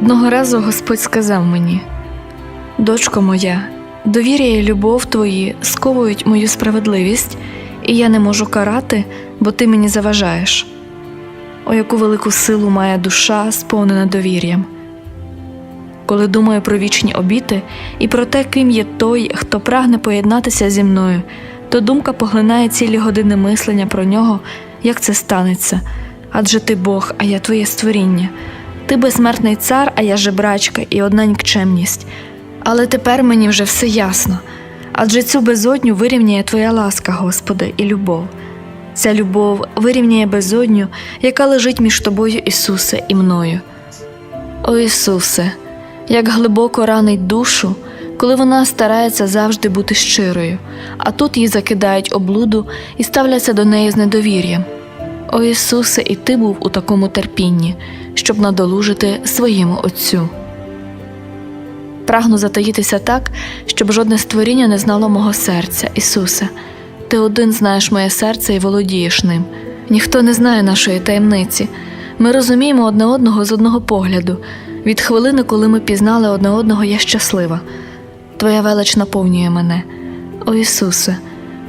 Одного разу Господь сказав мені: Дочко моя, довір'я і любов твої сковують мою справедливість, і я не можу карати, бо ти мені заважаєш. О, яку велику силу має душа, сповнена довір'ям. Коли думаю про вічні обіти і про те, ким є той, хто прагне поєднатися зі мною, то думка поглинає цілі години мислення про нього, як це станеться. Адже ти Бог, а я твоє створіння. Ти безсмертний цар, а я жебрачка і одна нікчемність. Але тепер мені вже все ясно. Адже цю безодню вирівняє Твоя ласка, Господи, і любов. Ця любов вирівняє безодню, яка лежить між тобою, Ісусе, і мною. О Ісусе, як глибоко ранить душу, коли вона старається завжди бути щирою, а тут їй закидають облуду і ставляться до неї з недовір'ям. О Ісусе, і ти був у такому терпінні, щоб надолужити своєму Отцю. Прагну затаїтися так, щоб жодне створіння не знало мого серця, Ісусе. Ти один знаєш моє серце і володієш ним. Ніхто не знає нашої таємниці. Ми розуміємо одне одного з одного погляду. Від хвилини, коли ми пізнали одне одного, я щаслива. Твоя велич наповнює мене. О Ісусе,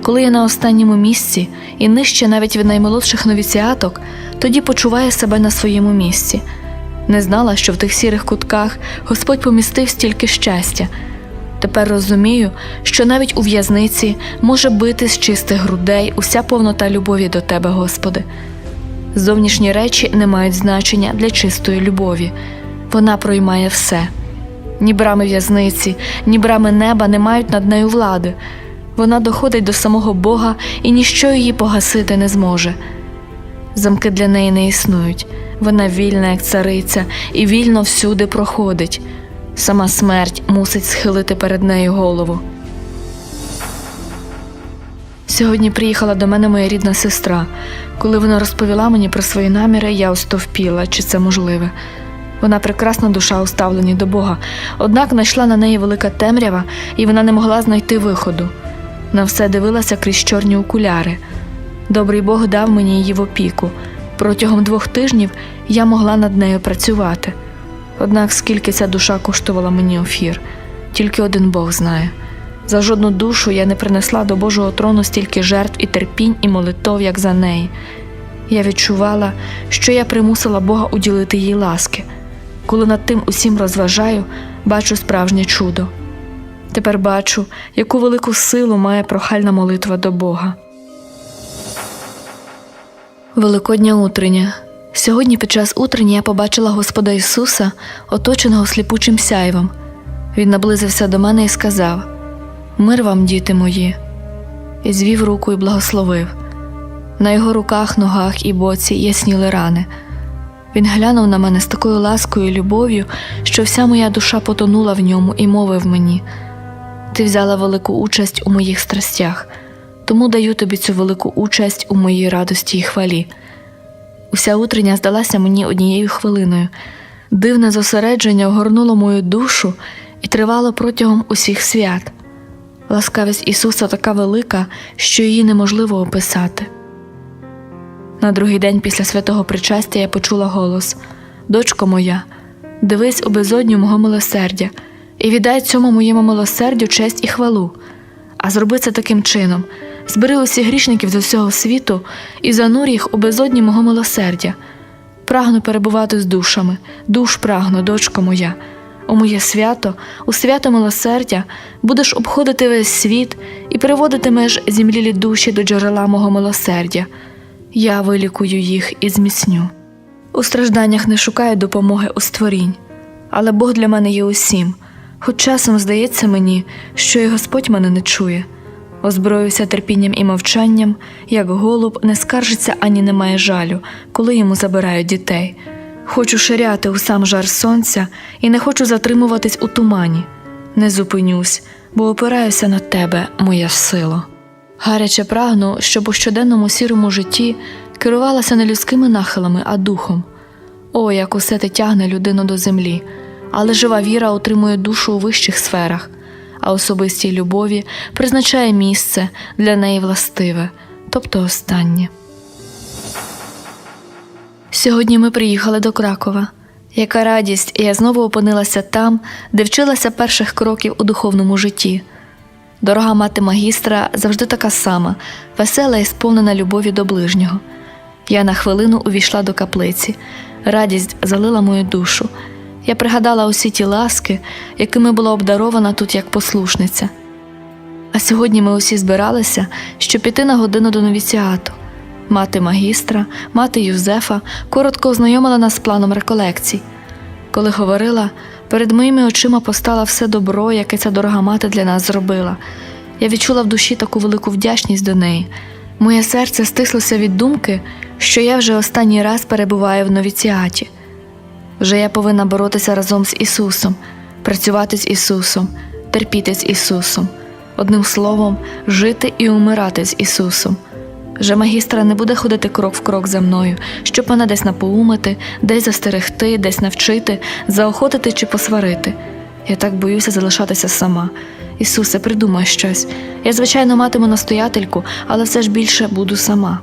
коли я на останньому місці і нижче навіть від наймолодших новіціаток, тоді почуваю себе на своєму місці. Не знала, що в тих сірих кутках Господь помістив стільки щастя. Тепер розумію, що навіть у в'язниці може бити з чистих грудей уся повнота любові до Тебе, Господи. Зовнішні речі не мають значення для чистої любові, вона проймає все. Ні брами в'язниці, ні брами неба не мають над нею влади. Вона доходить до самого Бога і ніщо її погасити не зможе. Замки для неї не існують. Вона вільна, як цариця, і вільно всюди проходить. Сама смерть мусить схилити перед нею голову. Сьогодні приїхала до мене моя рідна сестра. Коли вона розповіла мені про свої наміри, я остовпіла, чи це можливе. Вона прекрасна душа уставлені до Бога, однак знайшла на неї велика темрява, і вона не могла знайти виходу. На все дивилася крізь чорні окуляри. Добрий Бог дав мені її в опіку. Протягом двох тижнів я могла над нею працювати. Однак скільки ця душа коштувала мені офір, тільки один Бог знає. За жодну душу я не принесла до Божого трону стільки жертв і терпінь і молитов, як за неї. Я відчувала, що я примусила Бога уділити їй ласки. Коли над тим усім розважаю, бачу справжнє чудо. Тепер бачу, яку велику силу має прохальна молитва до Бога. Великодня утреня. Сьогодні під час утрення я побачила Господа Ісуса, оточеного сліпучим сяйвом. Він наблизився до мене і сказав: Мир вам, діти мої, і звів руку і благословив. На його руках, ногах і боці ясніли рани. Він глянув на мене з такою ласкою і любов'ю, що вся моя душа потонула в ньому і мовив мені: Ти взяла велику участь у моїх страстях, тому даю тобі цю велику участь у моїй радості і хвалі. Уся утрення здалася мені однією хвилиною. Дивне зосередження огорнуло мою душу і тривало протягом усіх свят. Ласкавість Ісуса така велика, що її неможливо описати. На другий день після святого причастя я почула голос Дочко моя, дивись у безодню мого милосердя, і віддай цьому моєму милосердю честь і хвалу. А зроби це таким чином збери усіх грішників з усього світу і занур їх у безодні мого милосердя. Прагну перебувати з душами, душ прагну, дочко моя. У моє свято, у свято милосердя будеш обходити весь світ і приводитимеш зімлілі душі до джерела мого милосердя. Я вилікую їх і зміцню. У стражданнях не шукаю допомоги у створінь, але Бог для мене є усім, хоч часом здається мені, що і Господь мене не чує. Озброюся терпінням і мовчанням, як голуб не скаржиться ані не має жалю, коли йому забирають дітей. Хочу ширяти у сам жар сонця і не хочу затримуватись у тумані. Не зупинюсь, бо опираюся на тебе, моя сила. Гаряче прагну, щоб у щоденному сірому житті керувалася не людськими нахилами, а духом. О, як усе те тягне людину до землі, але жива віра утримує душу у вищих сферах, а особистій любові призначає місце для неї властиве, тобто останнє. Сьогодні ми приїхали до Кракова. Яка радість, і я знову опинилася там, де вчилася перших кроків у духовному житті. Дорога мати магістра завжди така сама, весела і сповнена любові до ближнього. Я на хвилину увійшла до каплиці. Радість залила мою душу. Я пригадала усі ті ласки, якими була обдарована тут як послушниця. А сьогодні ми усі збиралися, щоб піти на годину до новіціату. Мати магістра, мати Юзефа коротко ознайомила нас з планом реколекцій. Коли говорила, перед моїми очима постало все добро, яке ця дорога мати для нас зробила. Я відчула в душі таку велику вдячність до неї. Моє серце стислося від думки, що я вже останній раз перебуваю в новіціаті. Вже я повинна боротися разом з Ісусом, працювати з Ісусом, терпіти з Ісусом, одним словом, жити і умирати з Ісусом. Вже магістра не буде ходити крок в крок за мною, щоб мене десь напоумити, десь застерегти, десь навчити, заохотити чи посварити. Я так боюся залишатися сама. Ісусе, придумай щось. Я, звичайно, матиму настоятельку, але все ж більше буду сама.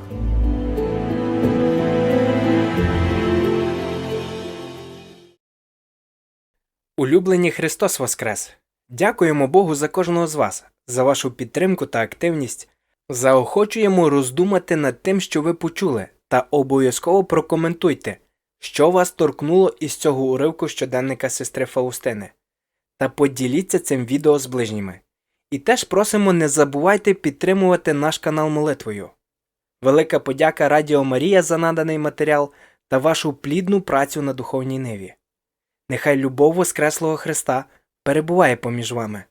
Улюблені Христос Воскрес! Дякуємо Богу за кожного з вас, за вашу підтримку та активність. Заохочуємо роздумати над тим, що ви почули, та обов'язково прокоментуйте, що вас торкнуло із цього уривку щоденника сестри Фаустини. Та поділіться цим відео з ближніми. І теж просимо не забувайте підтримувати наш канал молитвою. Велика подяка Радіо Марія за наданий матеріал та вашу плідну працю на духовній ниві. Нехай любов Воскреслого Христа перебуває поміж вами.